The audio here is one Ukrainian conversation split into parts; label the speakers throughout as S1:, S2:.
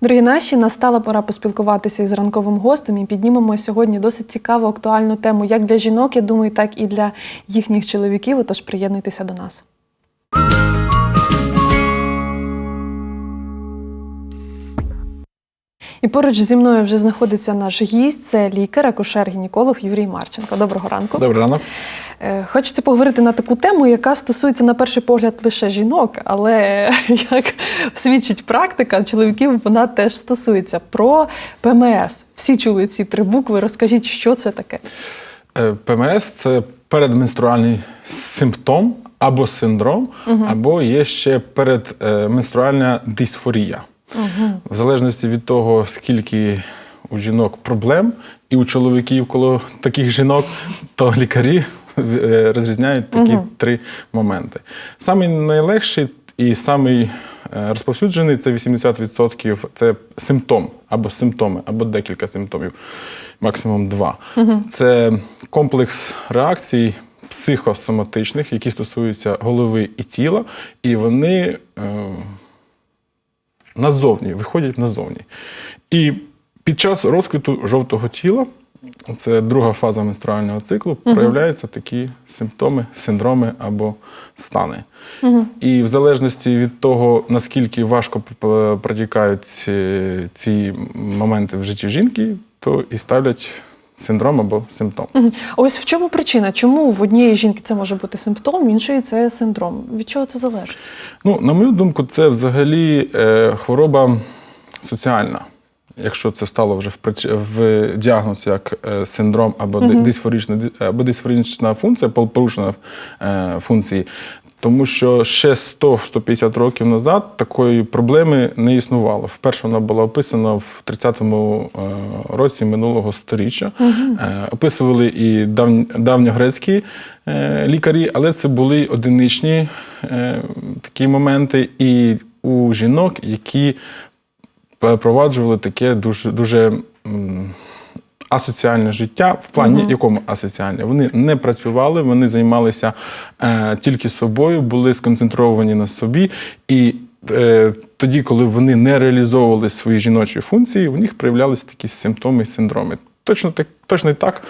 S1: Дорогі наші, настала пора поспілкуватися із ранковим гостем і піднімемо сьогодні досить цікаву актуальну тему як для жінок, я думаю, так і для їхніх чоловіків. Отож, приєднуйтеся до нас. І поруч зі мною вже знаходиться наш гість, це лікар, акушер-гінеколог Юрій Марченко. Доброго ранку.
S2: Добрий ранок.
S1: Е, Хочеться поговорити на таку тему, яка стосується на перший погляд лише жінок, але як свідчить практика, чоловіків вона теж стосується про ПМС. Всі чули ці три букви. Розкажіть, що це таке?
S2: Е, ПМС це передменструальний симптом або синдром, або є ще передменструальна дисфорія. В залежності від того, скільки у жінок проблем, і у чоловіків коло таких жінок, то лікарі е, розрізняють такі три моменти. Самий найлегший і самий е, розповсюджений це 80% це симптом або симптоми, або декілька симптомів, максимум два. Це комплекс реакцій психосоматичних, які стосуються голови і тіла, і вони е, назовні, виходять назовні. І під час розквіту жовтого тіла, це друга фаза менструального циклу, проявляються такі симптоми, синдроми або стани. І в залежності від того, наскільки важко протікають ці, ці моменти в житті жінки, то і ставлять синдром або симптом.
S1: Ось в чому причина? Чому в однієї жінки це може бути симптом, в іншої це синдром? Від чого це залежить?
S2: Ну, на мою думку, це взагалі е, хвороба соціальна. Якщо це стало вже в, прич- в діагноз як е, синдром або дисфорична, ди- або дисфорична функція, порушена е, функції, тому що ще 100-150 років назад такої проблеми не існувало. Вперше вона була описана в 30-му е, році минулого сторіччя. Е, Описували і дав, давньогрецькі е, лікарі, але це були одиничні такі моменти. І у жінок, які впроваджували таке дуже, дуже асоціальне життя. В плані якому асоціальне? Вони не працювали, вони займалися е, тільки собою, були сконцентровані на собі. І е, тоді, коли вони не реалізовували свої жіночі функції, у них проявлялися такі симптоми і синдроми. Точно так, точно так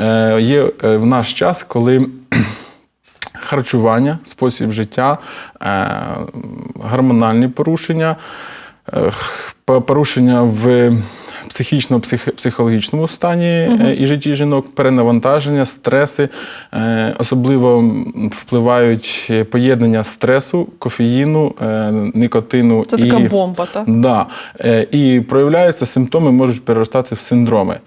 S2: е, є е, в наш час, коли харчування, спосіб життя, е, гормональні порушення, е, порушення в психічно-психологічному стані е, і житті жінок, перенавантаження, стреси, е, особливо впливають е, поєднання стресу, кофеїну, никотину
S1: Це
S2: і
S1: така бомба, так?
S2: Да. І проявляються симптоми, можуть переростати в синдроми.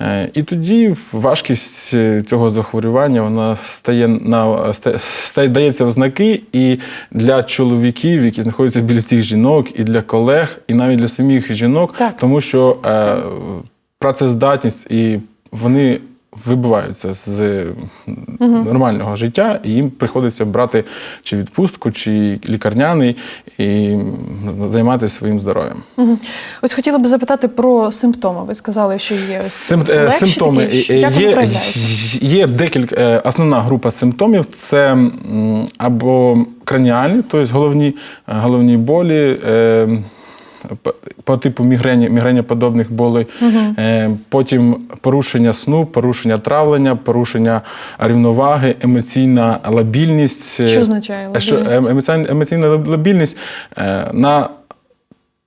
S2: Е, І тоді важкість цього захворювання вона стає на ста- стає, дається в знаки і для чоловіків, які знаходяться біля цих жінок, і для колег, і навіть для самих жінок,
S1: Так.
S2: тому що працездатність і вони. Вибиваються з нормального життя, і їм приходиться брати чи відпустку, чи лікарняний і займатися своїм здоров'ям.
S1: Мгм. Ось хотіла б запитати про симптоми. Ви сказали, що є
S2: Сим, е,
S1: легші
S2: симптоми
S1: такі.
S2: Е,
S1: Як
S2: є,
S1: проявляються?
S2: є декілька е, основна група симптомів це або краніальні, тобто головні, головні болі. Е, по- типу мігрені, мігренєподобних болей, Е, потім порушення сну, порушення травлення, порушення рівноваги, емоційна лабільність.
S1: Що означає
S2: Е, Що,
S1: лабільність?
S2: е, емоційна, емоційна лабільність е, на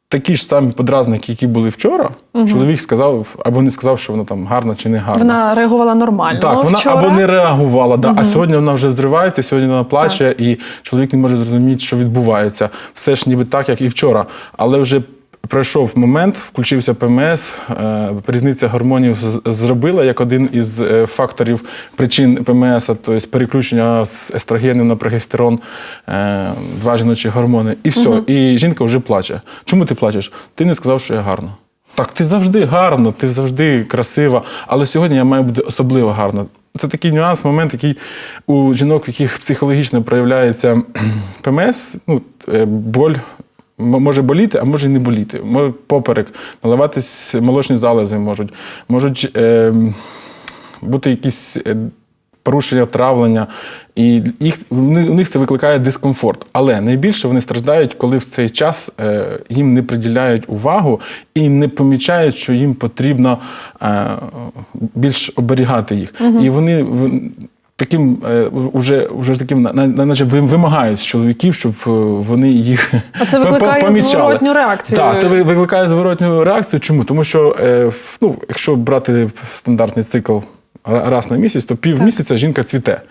S2: такі ж самі подразники, які були вчора, чоловік сказав або не сказав, що вона там гарна чи не гарна.
S1: Вона реагувала нормально.
S2: Так, вона
S1: вчора.
S2: або не реагувала, да, а сьогодні вона вже взривається, сьогодні вона плаче, і чоловік не може зрозуміти, що відбувається. Все ж ніби так, як і вчора. Але вже пройшов момент, включився ПМС, е, різниця гормонів зробила як один із е, факторів причин ПМС, тобто переключення з естрогенів на прогестерон, е, два жіночі гормони, і все. І жінка вже плаче. Чому ти плачеш? Ти не сказав, що я гарна. Так, ти завжди гарна, ти завжди красива, але сьогодні я маю бути особливо гарна. Це такий нюанс, момент, який у жінок, в яких психологічно проявляється ПМС, ну, е, боль може боліти, а може і не боліти. Може поперек, наливатись молочні залози можуть, можуть е, бути якісь е, порушення травлення, і їх, у них це викликає дискомфорт. Але найбільше вони страждають, коли в цей час е, їм не приділяють увагу і не помічають, що їм потрібно е, більш оберігати їх. І вони таким е, уже, уже таким на- на- наче вимагають з чоловіків, щоб е, вони їх
S1: А це викликає
S2: помічали.
S1: зворотню реакцію.
S2: Так, це викликає зворотню реакцію. Чому? Тому що е, ну, якщо брати стандартний цикл раз на місяць, то пів місяця жінка цвіте.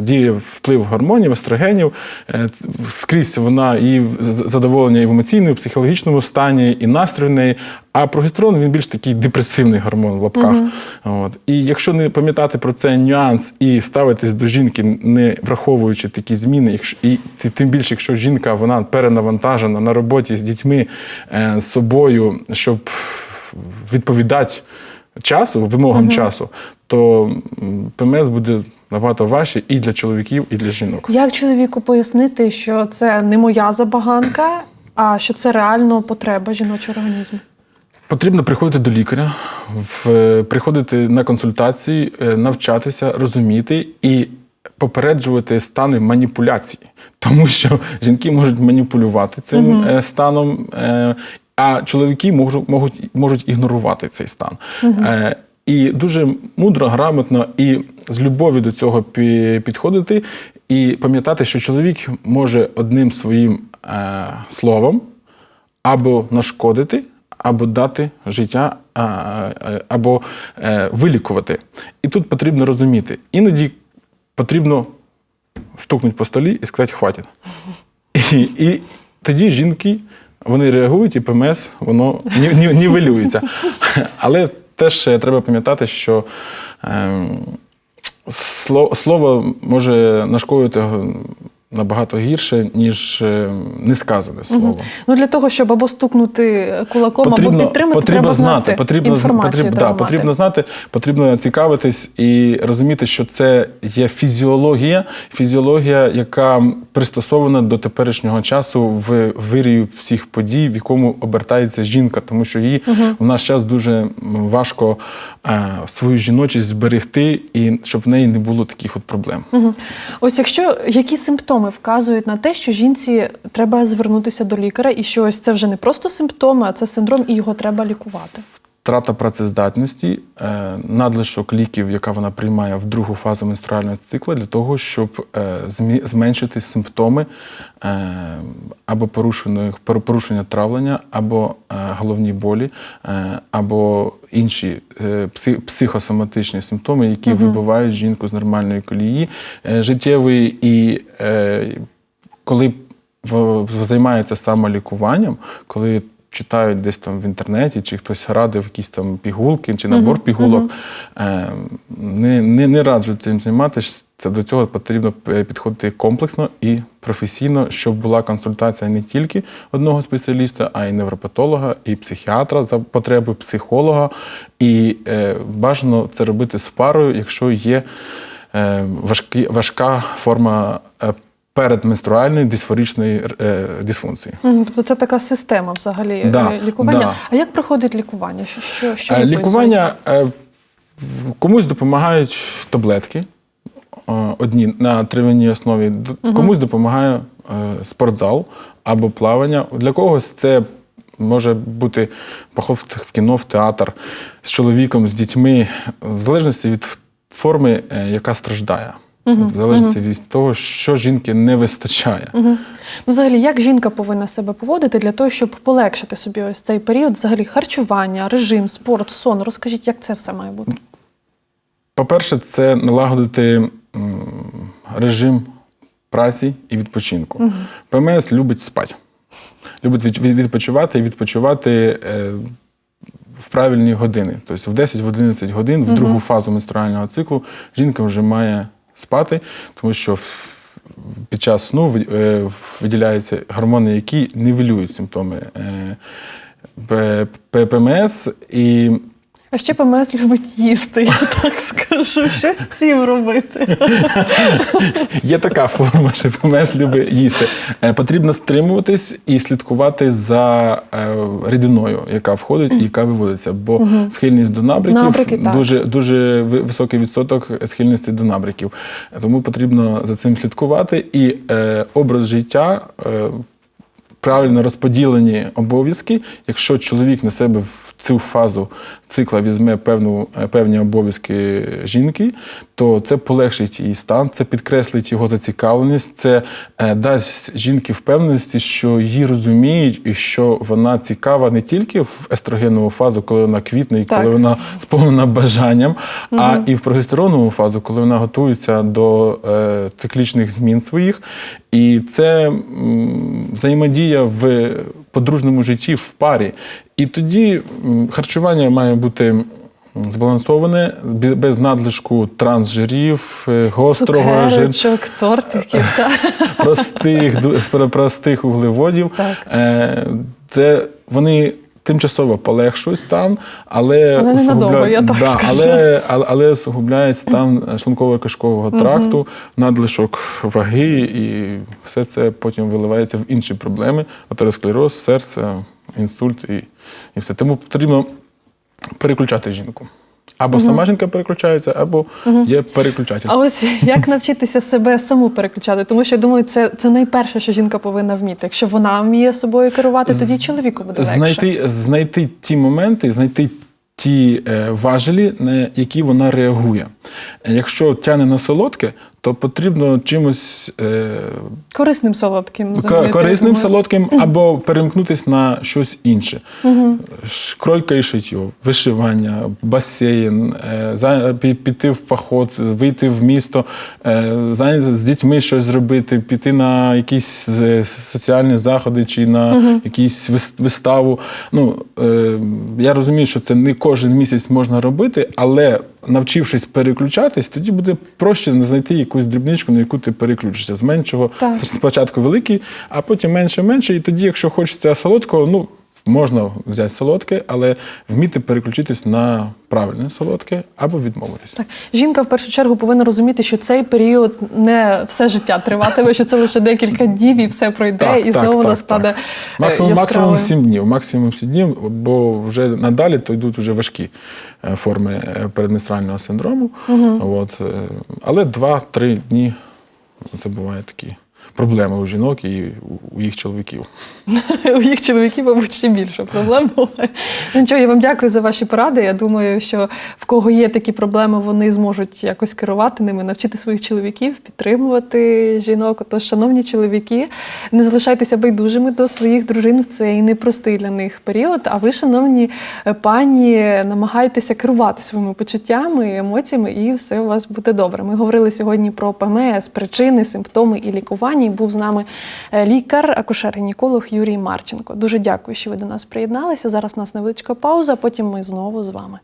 S2: Діє вплив гормонів, естрогенів. е, Скрізь вона і задоволення і в емоційному, і в психологічному стані, і настрій в неї. А прогестерон він більш такий депресивний гормон в лапках. От. І якщо не пам'ятати про цей нюанс і ставитись до жінки, не враховуючи такі зміни, якщо і тим більше, якщо жінка вона перенавантажена на роботі з дітьми, е, з собою, щоб відповідати часу, вимогам часу, то ПМС буде набагато важче і для чоловіків, і для жінок.
S1: Як чоловіку пояснити, що це не моя забаганка, а що це реально потреба жіночого організму?
S2: Потрібно приходити до лікаря, приходити на консультації, е, навчатися, розуміти і попереджувати стани маніпуляції, тому що жінки можуть маніпулювати цим е, станом, е, а чоловіки можуть, можуть, можуть ігнорувати цей стан. Е, І дуже мудро, грамотно і з любов'ю до цього підходити, і пам'ятати, що чоловік може одним своїм е, словом або нашкодити, або дати життя, а, а, або е, вилікувати. І тут потрібно розуміти. Іноді потрібно стукнути по столі і сказати хватить. І, і тоді жінки вони реагують, і ПМС воно ні- ні- нівелюється. Але теж е, треба пам'ятати, що ем, слово, слово може нашкодити набагато гірше, ніж е, несказане слово.
S1: Ну для того, щоб або стукнути кулаком, або підтримати, треба знати
S2: потрібно,
S1: інформацію.
S2: потрібно,
S1: треба
S2: да,
S1: мати.
S2: потрібно знати, потрібно цікавитись і розуміти, що це є фізіологія, фізіологія, яка пристосована до теперішнього часу в вирію всіх подій, в якому обертається жінка, тому що їй в наш час дуже важко е, свою жіночість зберегти, і щоб в неї не було таких от проблем.
S1: Мгм. Ось якщо які симптоми вказують на те, що жінці треба звернутися до лікаря, і що ось це вже не просто симптоми, а це синдром, і його треба лікувати.
S2: Втрата працездатності, е, надлишок ліків, яка вона приймає в другу фазу менструального цикла, для того, щоб е, зменшити симптоми е, або порушення травлення, або головні болі, або інші психосоматичні симптоми, які вибивають жінку з нормальної колії життєвої. І коли займаються самолікуванням, коли читають десь там в інтернеті, чи хтось радив якісь там пігулки, чи набор пігулок, е, не, не, не раджу цим займатися. Це до цього потрібно е, підходити комплексно і професійно, щоб була консультація не тільки одного спеціаліста, а й невропатолога, і психіатра за потреби, психолога. І е, бажано це робити з парою, якщо є е, важкі, важка форма е, передменструальної дисфоричної е, дисфункції.
S1: Тобто це така система взагалі
S2: Да,
S1: е, лікування.
S2: да.
S1: А як проходить лікування? Що, що, що
S2: Е. Лікування е, комусь допомагають таблетки е, одні на тривенній основі, комусь допомагає е, спортзал або плавання. Для когось це може бути поход в кіно, в театр з чоловіком, з дітьми, в залежності від форми, яка страждає. В залежності від того, що жінки не вистачає.
S1: Мгм. Ну, взагалі, як жінка повинна себе поводити для того, щоб полегшити собі ось цей період? Взагалі, харчування, режим, спорт, сон. Розкажіть, як це все має бути?
S2: По-перше, це налагодити режим праці і відпочинку. ПМС любить спати, любить від- від- відпочивати і відпочивати е, в правильні години. Тобто в 10-11 годин, в другу фазу менструального циклу, жінка вже має спати, тому що під час сну е, виділяються гормони, які нівелюють симптоми е, П- П- ПМС. І
S1: А ще ПМС любить їсти, я так скажу. Що, що з цим робити?
S2: Є така форма, що ПМС любить їсти. Е, Потрібно стримуватись і слідкувати за е, рідиною, яка входить і яка виводиться. Бо схильність до набряків
S1: Набряки, так.
S2: дуже, дуже високий відсоток схильності до набряків. Тому потрібно за цим слідкувати. І е, образ життя. Е, правильно розподілені обов'язки. Якщо чоловік на себе цю фазу цикла візьме певну, е, певні обов'язки жінки, то це полегшить її стан, це підкреслить його зацікавленість, це е, дасть жінки впевненості, що її розуміють і що вона цікава не тільки в естрогенову фазу, коли вона квітне і
S1: Так.
S2: коли вона сповнена бажанням, а і в прогестеронову фазу, коли вона готується до е, циклічних змін своїх. І це взаємодія в подружньому житті в парі. І тоді харчування має бути збалансоване, без надлишку трансжирів, е, гострого жир,
S1: тортиків.
S2: простих, простих углеводів.
S1: Так.
S2: Е, Це вони тимчасово полегшують стан, але
S1: Але
S2: усугубляють-
S1: я так
S2: да,
S1: скажу.
S2: але, але, але усугубляють стан шлунково-кишкового тракту, надлишок ваги, і все це потім виливається в інші проблеми: атеросклероз, серце, інсульт і, і все. Тому потрібно переключати жінку. Або сама жінка переключається, або є переключатель.
S1: А ось як навчитися себе саму переключати? Тому що я думаю, це, це найперше, що жінка повинна вміти. Якщо вона вміє собою керувати, тоді чоловіку буде легше.
S2: знайти, знайти ті моменти, знайти ті е, важелі, на які вона реагує. Е, Якщо тяне на солодке, то потрібно чимось е,
S1: Корисним солодким. замінити,
S2: корисним солодким або перемкнутись на щось інше. Ш- Кройка і шиття, вишивання, басейн, е, піти в поход, вийти в місто, е, з дітьми щось зробити, піти на якісь соціальні заходи чи на якісь виставу. Ну, е, я розумію, що це не кожен місяць можна робити, але навчившись переключатись, тоді буде проще знайти якусь дрібничку, на яку ти переключишся. З меншого
S1: Так.
S2: спочатку великий, а потім менше менше. І тоді, якщо хочеться солодкого, ну можна взяти солодке, але вміти переключитись на правильне солодке або відмовитись.
S1: Так, жінка в першу чергу повинна розуміти, що цей період не все життя триватиме, що це лише декілька днів і все пройде, і знову вона стане е,
S2: Максимум, максимум
S1: яскравою.
S2: 7 днів. Максимум 7 днів, бо вже надалі то йдуть вже важкі е, форми е, передменструального синдрому. От, е, але 2-3 дні це бувають такі проблеми у жінок і у- їх чоловіків.
S1: У їх чоловіків, мабуть, ще більше проблем буває. Ну, Нічого, я вам дякую за ваші поради. Я думаю, що в кого є такі проблеми, вони зможуть якось керувати ними, навчити своїх чоловіків, підтримувати жінок. Тож, шановні чоловіки, не залишайтеся байдужими до своїх дружин в цей непростий для них період. А ви, шановні е, пані, намагайтеся керувати своїми почуттями, емоціями, і все у вас буде добре. Ми говорили сьогодні про ПМС, причини, симптоми і лікування. І був з нами е, лікар, акушер-гінеколог Юрій Марченко. Дуже дякую, що ви до нас приєдналися. Зараз у нас невеличка пауза, потім ми знову з вами.